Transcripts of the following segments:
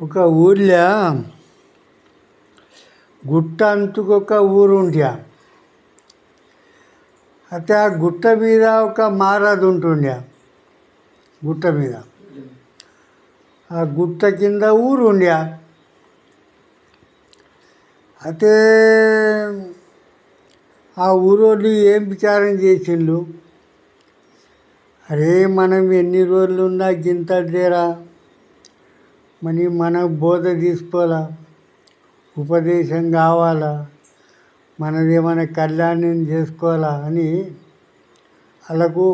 ఒక ఊర్లో గుట్ట అంతుకొక ఊరు అయితే ఆ గుట్ట మీద ఒక మారాదు ఉంటుండే. గుట్ట మీద. ఆ గుట్ట కింద ఊరు ఉండ. అయితే ఆ ఊరోళ్ళు ఏం విచారం చేసిండు అరే మనం ఎన్ని రోజులు ఉన్నా గింత దేరా మరి మనం బోధ తీసుకోవాలా? ఉపదేశం కావాలా? మనది ఏమైనా కళ్యాణం చేసుకోవాలా అని వాళ్ళకు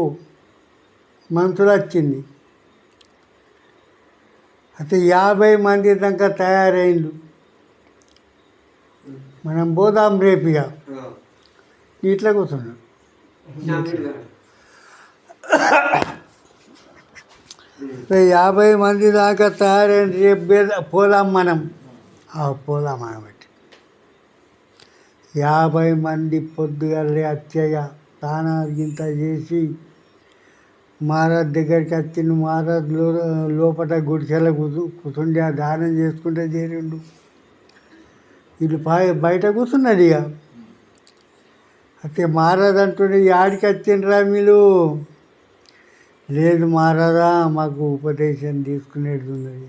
మనసులు వచ్చింది అయితే యాభై మంది దాకా తయారైండు మనం పోదాం రేపు ఇక. ఇట్లా కూర్చున్నాం. యాభై మంది దాకా తయారని రేపు బేద- పోదాం మనం. ఆ, మనం పెట్టి యాభై మంది పొద్దుగల్లే అచ్చయ్య తానా గింత చేసి మహారాజ్ దగ్గరికి వచ్చిండు. మహారాజ్లో లోపల గుడిసెల కూర్చు కూర్చుండి ఆ దానం చేసుకుంటే చేరిండు. వీళ్ళు పాయ బయట కూర్చున్నాడు ఇక. అయితే మహారాజ్ అంటుండే యాడికి వచ్చిండ్రా మీరు లేదు మహారాజా మాకు ఉపదేశం తీసుకునేది ఉన్నది.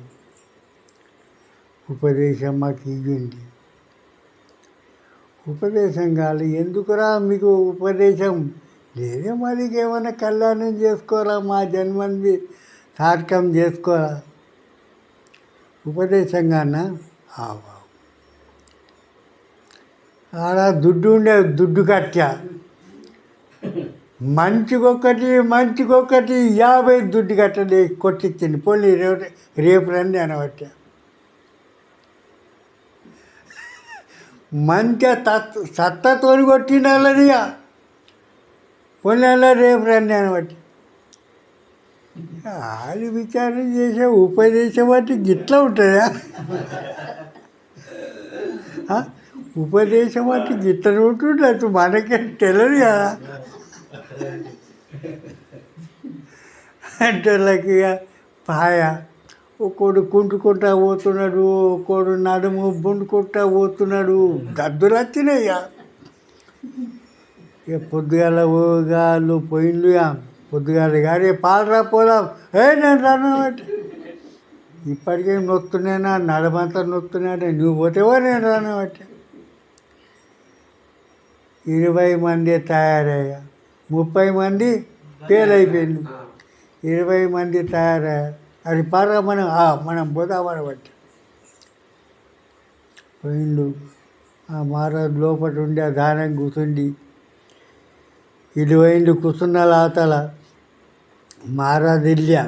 ఉపదేశం మాకు ఇవ్వండి ఉపదేశం కాదు ఎందుకురా మీకు ఉపదేశం? లేదే మరి ఏమైనా కళ్యాణం చేసుకోరా మా జన్మని సార్థకం చేసుకోరా? ఉపదేశం కానా? ఆవా. ఆడ దుడ్డు ఉండే దుడ్డు కట్టా. మంచికొకటి మంచికొకటి యాభై దుడ్డు కట్టలే కొట్టించింది పోనీ రేపు రేపు రండి అనబట్టా. మంచిగా తత్ సత్తతోని కొట్టిన పోనీ పొన్నెల రేపు రండి అనబట్టి. అది విచారం చేసే ఉపదేశం అంటే గిట్లా ఉంటుందా? ఉపదేశం ఉపదేశం అంటే గిట్ల ఉంటుండదు మనకే తెలియదు కదా. అంటే లైక్ ఇక పాయ ఒక్కోడు కుంటుకుంటా పోతున్నాడు ఒక్కోడు నడుము బుండుకుంటా పోతున్నాడు దద్దులు వచ్చినాయి ఇక పొద్దుగాల గాలు పోయిండు ఇక. పొద్దుగాల గారి పాలరా పోదాం. ఏ నేను రాను ఇప్పటికే ఇప్పటికేం నడమంతా నొక్కుతున్నాడు నువ్వు పోతేవో నేను రాను అంటే. ఇరవై మంది తయారయ్యా. ముప్పై మంది ఫెయిల్ అయిపోయింది ఇరవై మంది తయారయ్యారు అది పారా మనం మనం పోదామని బట్టి పోయిండు. ఆ మహారాజు లోపల ఉండి ఆ దానం కూర్చుండి ఇది పోయిండు కూర్చున్న లాతల మహారాజు ఇల్లా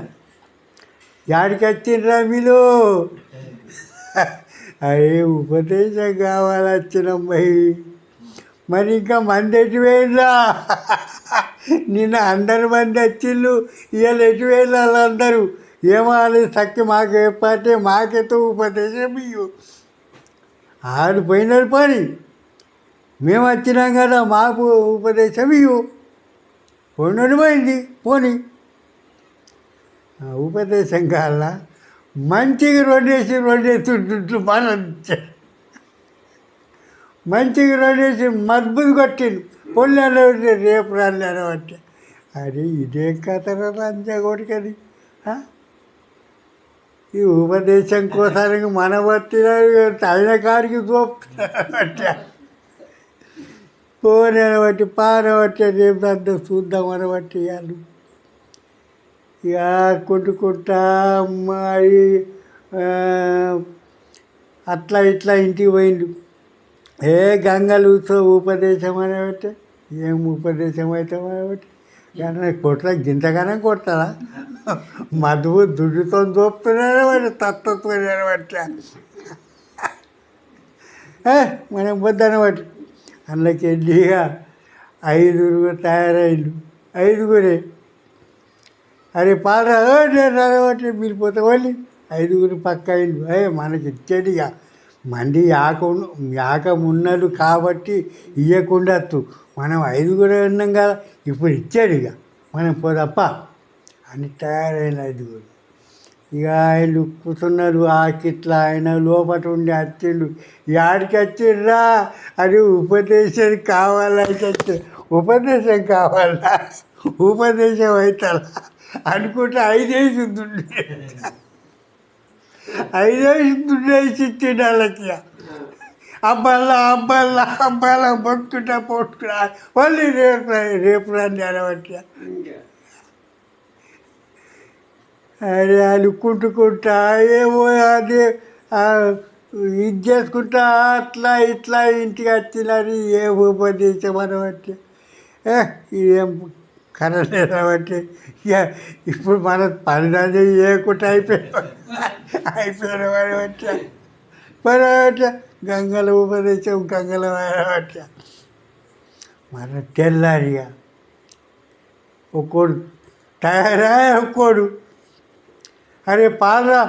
యాడికి వచ్చిండ్రా మీరు అరే ఉపదేశం కావాలొచ్చినమ్మాయి మరి ఇంకా మంది ఎటు నిన్న అందరి మంది వచ్చిళ్ళు ఇవాళ ఎటు వెళ్ళాలి అందరూ ఏమాలి శక్తి మాకు చెప్పాటే మాకెతో ఉపదేశం ఇయ్యు. ఆడు పోయినారు పని. మేము వచ్చినాం కదా మాకు ఉపదేశం ఇవ్వు పోయినాడు పోయింది పోని. ఆ ఉపదేశం కాల మంచిగా రెండేసి రెండేసి మన మంచిగా రెండేసి మద్బుది కొట్టిండు. పొల్లాడు రేపు రాలేరు అంటే. అరే ఇదేం కథరా లంచా కొడుకని ఈ ఉపదేశం కోసానికి మన పట్టినాడు తల్లి కాడికి చూపుతున్నా పోనని బట్టి పానబట్టి రేపు అంతా చూద్దాం అనబట్టి వాళ్ళు. ఇక కొట్టుకుంటా అమ్మాయి అట్లా ఇట్లా ఇంటికి పోయిండు. ఏ గంగలు ఉత్సవ ఉపదేశం అనేబట్టి? ఏం ఉపదేశం అవుతాం అనేబట్టి కానీ కొట్ల గింతగానే కొట్టాలా మధువు దుడ్డుతో చూపుతున్నాడు వాడు తత్వతో బట్టి ఏ మనం వద్దనబట్టి అందులోకి వెళ్ళిగా ఐదుగురు తయారైండు. ఐదుగురే. అరే పారా నేను మీరు పోతే వాళ్ళు ఐదుగురు పక్క అయిండు ఏ మనకి ఇచ్చేది ఇక. మంది యాక ఉన్న- యాక కాబట్టి ఇవ్వకుండా మనం ఐదుగురే ఉన్నాం కదా ఇప్పుడు ఇచ్చాడు ఇక. మనం పోదప్ప. అని తయారైన ఐదుగురు. ఇక ఆయన కూర్చున్నారు ఆ కిట్ల ఆయన లోపల ఉండి వచ్చిండు యాడికి వచ్చిండ్రా అది ఉపదేశం కావాలంటే ఉపదేశం కావాలా? ఉపదేశం అవుతారా? అనుకుంటే ఐదేసి దుండే ఐదేసి దుండేసి ఇచ్చిండు వాళ్ళకి అబ్బాల అబ్బాల అబ్బాల పొట్టుకుంటా పొట్టుకున్నా మళ్ళీ రేపు రేపు రాని అనబట్టి అరే అనుకుంటుకుంటా ఏమో అది ఇది చేసుకుంటా అట్లా ఇట్లా ఇంటికి వచ్చినది ఏ ఉపదేశం అనబట్టి ఇదేం కరలేదు ఇక ఇప్పుడు మన పని చేయకుండా అయిపోయాం అయిపోయిన మరి గంగల ఉపదేశం గంగల బట్టి మన తెల్లారిగా ఒక్కోడు తయారా ఒక్కోడు అరే పాలరా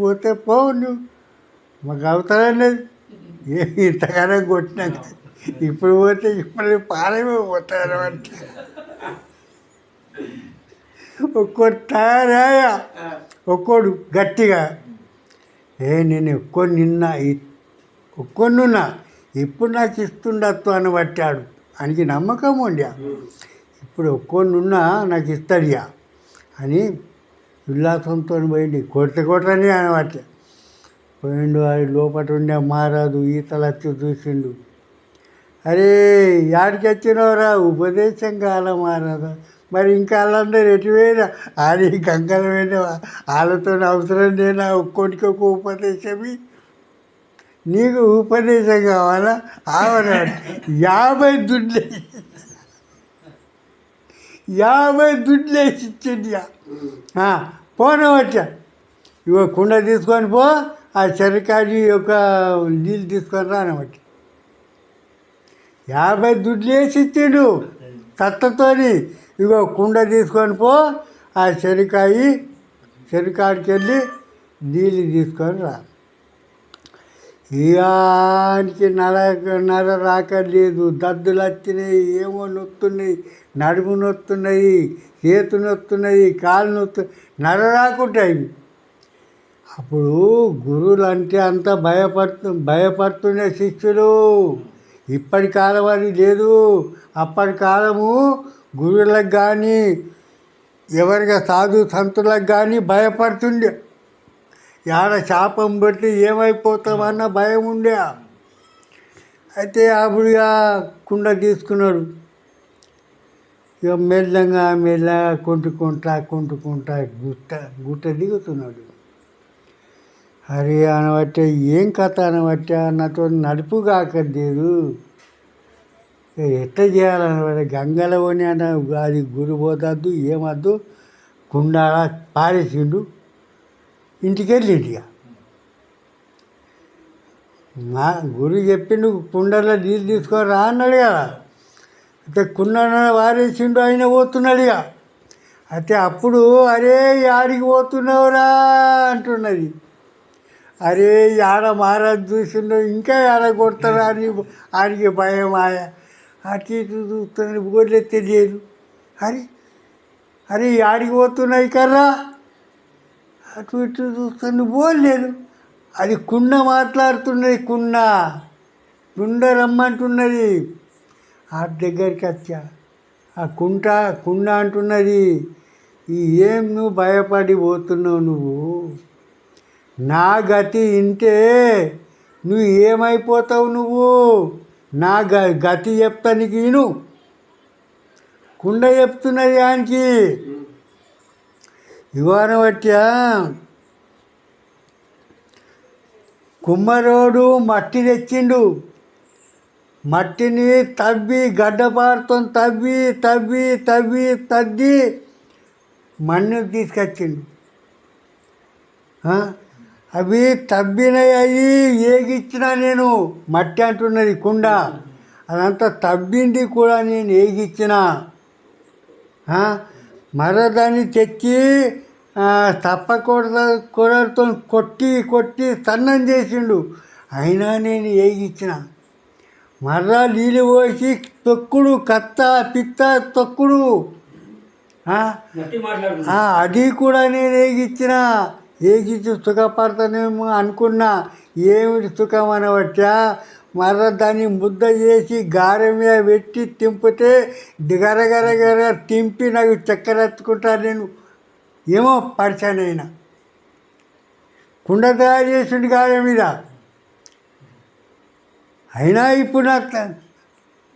పోతే నువ్వు మాకు అవసరం లేదు. ఏ ఇంతగానో కొట్టినాక ఇప్పుడు పోతే ఇప్పుడు పాలమే పోతారు అంటే. ఒక్కోడు తయారాయా ఒక్కోడు గట్టిగా ఏ నేను ఎక్కువ నిన్న ఒక్కొన్నున్నా ఇప్పుడు నాకు ఇస్తుండొచ్చు అని పట్టాడు. అనికి నమ్మకం ఉండే ఇప్పుడు ఒక్కొన్నున్నా నాకు ఇస్తాడియా? అని ఉల్లాసంతో పోయింది కొట్ట కొట్టని అనమాట పోయిండు అది లోపల ఉండే మారాదు ఈతలు వచ్చి చూసిండు. అరే యాడికి వచ్చినవరా? ఉపదేశం కాల మారాదా మరి ఇంకా వాళ్ళందరూ ఎటువైనా ఆడి గంగలమైన వాళ్ళతో అవసరం లేనా ఒక్కొక్కటికి ఒక ఉపదేశమి నీకు ఉపదేశం కావాలా? ఆవరా? యాభై దుడ్లే. యాభై దుడ్లేసి ఇచ్చింది పోనవచ్చా వచ్చా. కుండ తీసుకొని పో. ఆ చెరకాడి యొక్క నీళ్ళు తీసుకొని రానబట్టి యాభై దుడ్లు వేసి ఇచ్చిండు. కత్తతోని ఇగో కుండ తీసుకొని పో ఆ చెరికాయి చెరికాడికి వెళ్ళి నీళ్ళు తీసుకొని రా. ఇయానికి నర నర రాక లేదు. దద్దులు వచ్చినాయి ఏమో నొత్తున్నాయి నడుము నొత్తున్నాయి చేతు నొత్తున్నాయి కాలు నొత్తు నర రాకుంటాయి అప్పుడు గురువులు అంటే అంత భయపడుతు భయపడుతున్న శిష్యులు. ఇప్పటి కాలం అది లేదు. అప్పటి కాలము గురువులకు కానీ ఎవరిగా సాధు సంతులకు కానీ భయపడుతుండే. ఆడ శాపం బట్టి ఏమైపోతామన్న భయం ఉండే అయితే అప్పుడు ఇక కుండ తీసుకున్నాడు. ఇక మెల్లగా మెల్లగా కొంటుకుంటా కొంటుకుంటా గుట్ట గుట్ట దిగుతున్నాడు. అరే అనబట్టే ఏం కథ అనబట్టే నాతో నడుపు కాకలేదు ఎట్లా చేయాలనబట్టే గంగలోని అన్న అది గురి పోతద్దు ఏమద్దు? కుండాల పారేసిండు. ఇంటికి వెళ్ళిండు ఇక. మా గురు చెప్పిండు కుండలో నీళ్ళు తీసుకొని రా అన్నాడు కదా. అయితే కుండ వారేసిండు ఆయన పోతున్నాడు ఇక. అయితే అప్పుడు అరే ఆడికి పోతున్నావురా అంటున్నది. అరే ఆడ మారద్దు చూసిండు ఇంకా ఆడ కొడతారా అని ఆడికి భయం ఆయ. అటు ఇటు చూస్తున్నాడు బోర్లే తెలియదు అరే అరే ఆడికి పోతున్నాయి కర్రా. అటు ఇటు చూస్తాను పోలేదు అది కుండ మాట్లాడుతున్నది కుండ. కుండ రమ్మంటున్నది. ఆ దగ్గరికి వచ్చా. ఆ కుంట కుండ అంటున్నది. ఈ ఏం నువ్వు భయపడి పోతున్నావు నువ్వు? నా గతి ఇంటే నువ్వు ఏమైపోతావు నువ్వు? నా గ గతి చెప్తానికి ఈను కుండ చెప్తున్నది ఆయనకి? ఇవాన బట్టా కుమ్మరోడు మట్టి తెచ్చిండు. మట్టిని తవ్వి గడ్డపారుతో తవ్వి తవ్వి తవ్వి తద్ది మన్ను తీసుకొచ్చిండు. అవి అవి ఏగిచ్చినా నేను మట్టి అంటున్నది కుండ. అదంతా తవ్వింది కూడా నేను ఏగిచ్చిన. ఆ? మరో దాన్ని తెచ్చి తప్పకూడద కూరలతో కొట్టి కొట్టి సన్నం చేసిండు. అయినా నేను ఏగిచ్చిన. మర్రా నీళ్ళు పోసి తొక్కుడు కత్త పిత్త తొక్కుడు. అది కూడా నేను ఏగిచ్చిన. ఏగిచ్చి సుఖపడతానేమో అనుకున్నా ఏమిటి సుఖం అనవచ్చా? మర దాన్ని ముద్ద చేసి గారె మీద పెట్టి తింపితే గరగర గర తింపి నాకు చక్కెరెత్తుకుంటా నేను. ఏమో పరిచానైనా కుండ తయారు చేసిండు గారె మీద. అయినా ఇప్పుడు నా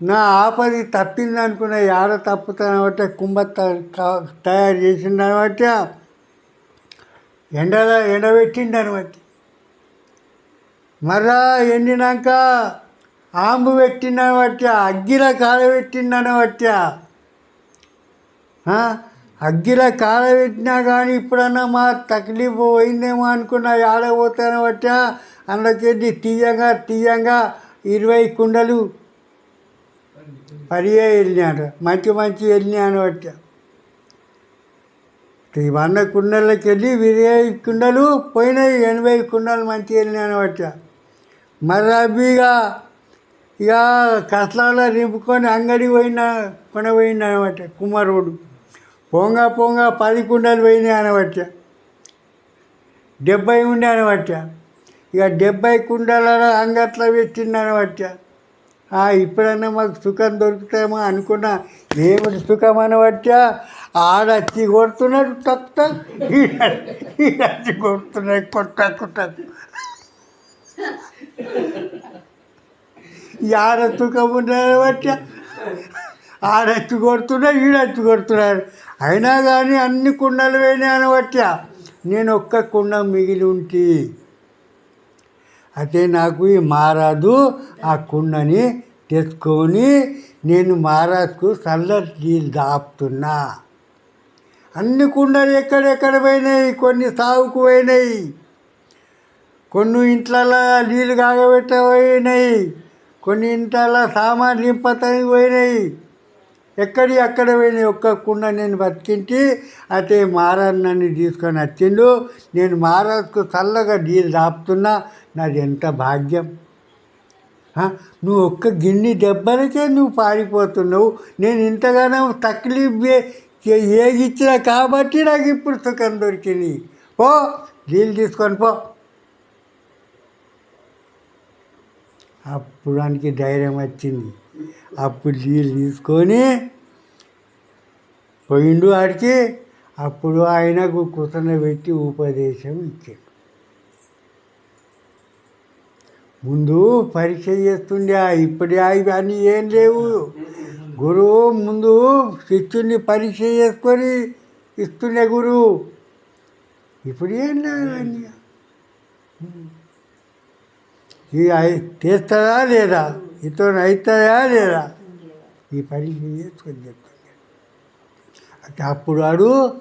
నా ఆపది తప్పింది అనుకున్న తప్పుతాను బట్టి కుంభ తయారు చేసిండు బట్టి ఎండలో ఎండబెట్టిండు అనమాట మరలా ఎండినాక ఆంబు పెట్టిండనబట్టి అగ్గిలో కాలబెట్టిండని బట్టి అగ్గిలో కాలబెట్టినా కానీ ఇప్పుడన్నా మా తక్లీఫ్ పోయిందేమో అనుకున్నా ఆడపోతాను బట్టి అందులోకి తీయంగా తీయంగా ఇరవై కుండలు పదిహే వెళ్ళినాడు. మంచి మంచి వెళ్ళినాను బట్టి వంద కుండలకి వెళ్ళి ఇరవై కుండలు పోయినాయి ఎనభై కుండలు మంచి వెళ్ళినాను బట్టి మరి అవిగా ఇక కష్టాల నింపుకొని అంగడి పోయిన కొన పోయింది అనమాట కుమారుడు. పొంగ పొంగ పది కుండలు పోయినాయి అనబట్ట డెబ్బై ఉండే అనబట్ట ఇక డెబ్బై కుండల అంగట్లో పెట్టింది అనబట్ట ఇప్పుడన్నా మాకు సుఖం దొరుకుతామో అనుకున్నా. ఏమిటి సుఖం అనబట్ట ఆడచ్చి కొడుతున్నాడు తక్కువ ఈడచ్చి కొడుతున్నాడు కొట్ట కొట్ట. ఆడ సుఖం ఉండదు బట్టి. ఆడచ్చి కొడుతున్నాడు ఈడచ్చి కొడుతున్నాడు. అయినా కానీ అన్ని కుండలు పోయినాయని బట్టి. నేను ఒక్క కుండ మిగిలి ఉంటి. అయితే నాకు ఈ మారాదు ఆ కుండని తెచ్చుకొని నేను మహారాజుకు చల్ల నీళ్ళు దాపుతున్నా. అన్ని కుండలు ఎక్కడెక్కడ పోయినాయి? కొన్ని సాగుకు పోయినాయి. కొన్ని ఇంట్లలో నీళ్ళు కాగబెట్ట పోయినాయి. కొన్ని ఇంట్లలో సామాన్ నింపతాయి పోయినాయి. ఎక్కడి అక్కడ పోయినాయి? ఒక్క కుండ నేను బతికించి అయితే మహారాజు నన్ను తీసుకొని వచ్చిండు. నేను మహారాజుకు చల్లగా నీళ్ళు దాపుతున్నా. నాది ఎంత భాగ్యం. నువ్వు ఒక్క గిన్నె దెబ్బలకే నువ్వు పారిపోతున్నావు. నేను ఇంతగానో తక్లీఫ్ ఏది ఇచ్చినా కాబట్టి నాకు ఇప్పుడు సుఖం దొరికింది. పో నీళ్ళు తీసుకొని పో. అప్పుడు దానికి ధైర్యం వచ్చింది. అప్పుడు నీళ్ళు తీసుకొని పోయిండు ఆడికి. అప్పుడు ఆయనకు పెట్టి ఉపదేశం ఇచ్చాడు. ముందు పరీక్ష చేస్తుండే ఇప్పుడు అవి అన్నీ ఏం లేవు. గురువు ముందు శిష్యుని పరీక్ష చేసుకొని ఇస్తుండే గురువు ఇప్పుడు ఏం అయి- చేస్తారా లేదా? ఇతను అవుతాయా లేదా? ఈ పరీక్ష చేసుకొని అయితే అప్పుడు వాడు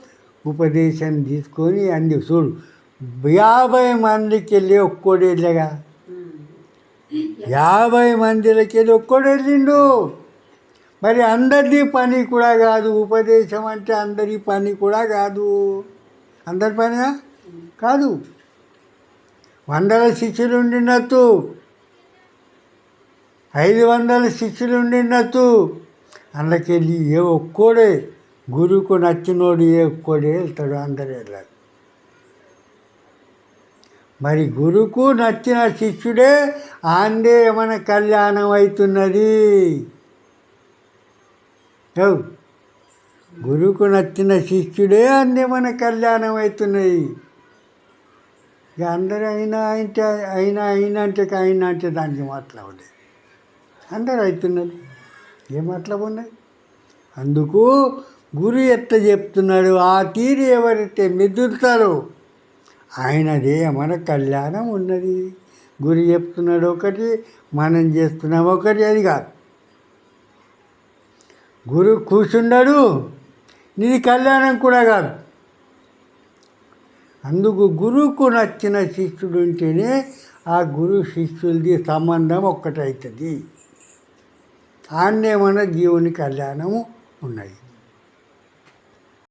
ఉపదేశం తీసుకొని అన్ని చూడు. యాభై మందికి వెళ్ళి ఒక్కోడు వెళ్ళగా. యాభై మందిలకి వెళ్ళి ఒక్కడు వెళ్ళిండు. మరి అందరి పని కూడా కాదు. ఉపదేశం అంటే అందరి పని కూడా కాదు. అందరి పనిగా కాదు. వందల శిష్యులు ఉండినట్టు. ఐదు వందల శిష్యులు ఉండినట్టు. అందుకెళ్ళి ఏ ఒక్కోడే గురువుకు నచ్చినోడు ఏ ఒక్కోడే వెళ్తాడు అందరూ వెళ్ళారు మరి గురువుకు నచ్చిన శిష్యుడే ఆందే మన కళ్యాణం అవుతున్నది. గురువుకు నచ్చిన శిష్యుడే అందే మన కళ్యాణం అవుతున్నది ఇక అందరూ అయినా అంటే అయినా అయినా అంటే అయినా అంటే దానికి మాట్లాడలేదు అందరూ అవుతున్నారు. ఏం మాట్లాడున్నాయి అందుకు గురు ఎట్ట చెప్తున్నాడు ఆ తీరు ఎవరైతే మెదులుతారో ఆయనదే మన కళ్యాణం ఉన్నది. గురి చెప్తున్నాడు ఒకటి మనం చేస్తున్నాం ఒకటి అది కాదు. గురు కూర్చున్నాడు. నీది కళ్యాణం కూడా కాదు. అందుకు గురువుకు నచ్చిన శిష్యుడు ఉంటేనే ఆ గురు శిష్యులది సంబంధం ఒక్కటవుతుంది ఆన్నే జీవుని కళ్యాణము ఉన్నది.